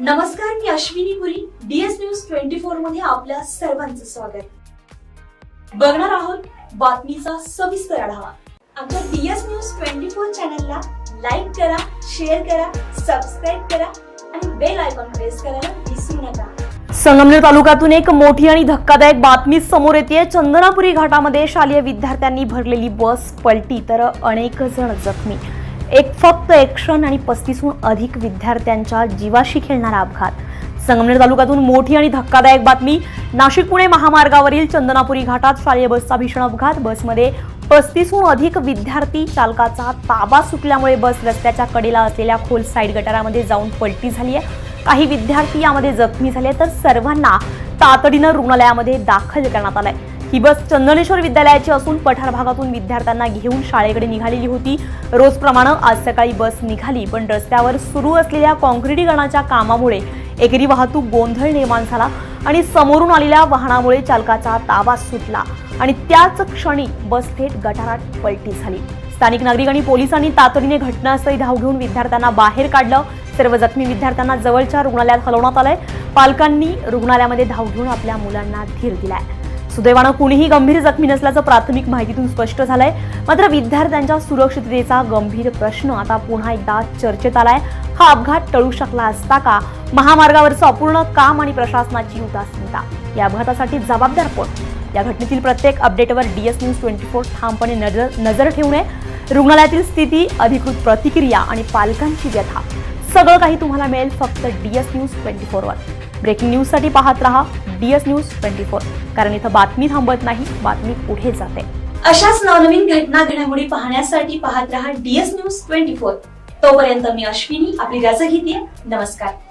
नमस्कार मी Ashwini Puri DS news twenty फोरमध्ये आपल्या सर्वांचं स्वागत. बघणार आहोत बातमीचा सविस्तर आढावा. आमच्या डीएस न्यूज ट्वेंटी फोर चॅनलला लाईक करा शेअर करा सबस्क्राईब करा आणि बेल आयकॉन प्रेस करायला विसरू नका. संगमनेर तालुक्यातून एक मोठी आणि धक्कादायक बातमी समोर येते चंदनापुरी घाटामध्ये शालेय विद्यार्थ्यांनी भरलेली बस पलटी तर अनेक जण जखमी. एक फक्त एक क्षण आणि पस्तीसहून अधिक विद्यार्थ्यांच्या जीवाशी खेळणारा अपघात. संगमनेर तालुक्यातून मोठी आणि धक्कादायक बातमी. नाशिक पुणे महामार्गावरील चंदनापुरी घाटात शालेय बसचा भीषण अपघात. बसमध्ये पस्तीसहून अधिक विद्यार्थी चालकाचा ताबा सुटल्यामुळे बस रस्त्याच्या कडेला असलेल्या खोल साईड गटारामध्ये जाऊन पलटी झाली आहे. काही विद्यार्थी यामध्ये जखमी झाले तर सर्वांना तातडीनं रुग्णालयामध्ये दाखल करण्यात आलंय. ही बस चंदनेश्वर विद्यालयाची असून पठार भागातून विद्यार्थ्यांना घेऊन शाळेकडे निघालेली होती. रोजप्रमाणे आज सकाळी बस निघाली पण रस्त्यावर सुरू असलेल्या काँक्रिटीकरणाच्या कामामुळे एकेरी वाहतूक गोंधळ निर्माण झाला आणि समोरून आलेल्या वाहनामुळे चालकाचा ताबा सुटला आणि त्याच क्षणी बस थेट गटारात पलटी झाली. स्थानिक नागरिक आणि पोलिसांनी तातडीने घटनास्थळी धाव घेऊन विद्यार्थ्यांना बाहेर काढलं. सर्व जखमी विद्यार्थ्यांना जवळच्या रुग्णालयात हलवण्यात आलंय. पालकांनी रुग्णालयामध्ये धाव घेऊन आपल्या मुलांना धीर दिलाय. सुदैवानं कुणीही गंभीर जखमी नसल्याचं प्राथमिक माहितीतून स्पष्ट झालंय. मात्र विद्यार्थ्यांच्या सुरक्षिततेचा गंभीर प्रश्न आता पुन्हा एकदा चर्चेत आलाय. हा अपघात टळू शकला असता का? महामार्गावरचं अपूर्ण काम आणि प्रशासनाची उदासीनता. या अपघातासाठी जबाबदार कोण? या घटनेतील प्रत्येक अपडेटवर डीएस न्यूज ट्वेंटी फोर ठामपणे नजर नजर ठेवू नये. रुग्णालयातील स्थिती अधिकृत प्रतिक्रिया आणि पालकांची व्यथा. सगळं काही तुम्हाला मिळेल फक्त डीएस न्यूज ट्वेंटी फोरवर. ब्रेकिंग न्यूजसाठी पाहत रहा डीएस न्यूज ट्वेंटी फोर. कारण इथं बातमी थांबत नाही बातमी पुढे जाते. अशाच नवनवीन घटना घडामोडी पाहण्यासाठी पाहत रहा डीएस न्यूज ट्वेंटी फोर. तोपर्यंत मी अश्विनी आपली रजा घेते. नमस्कार.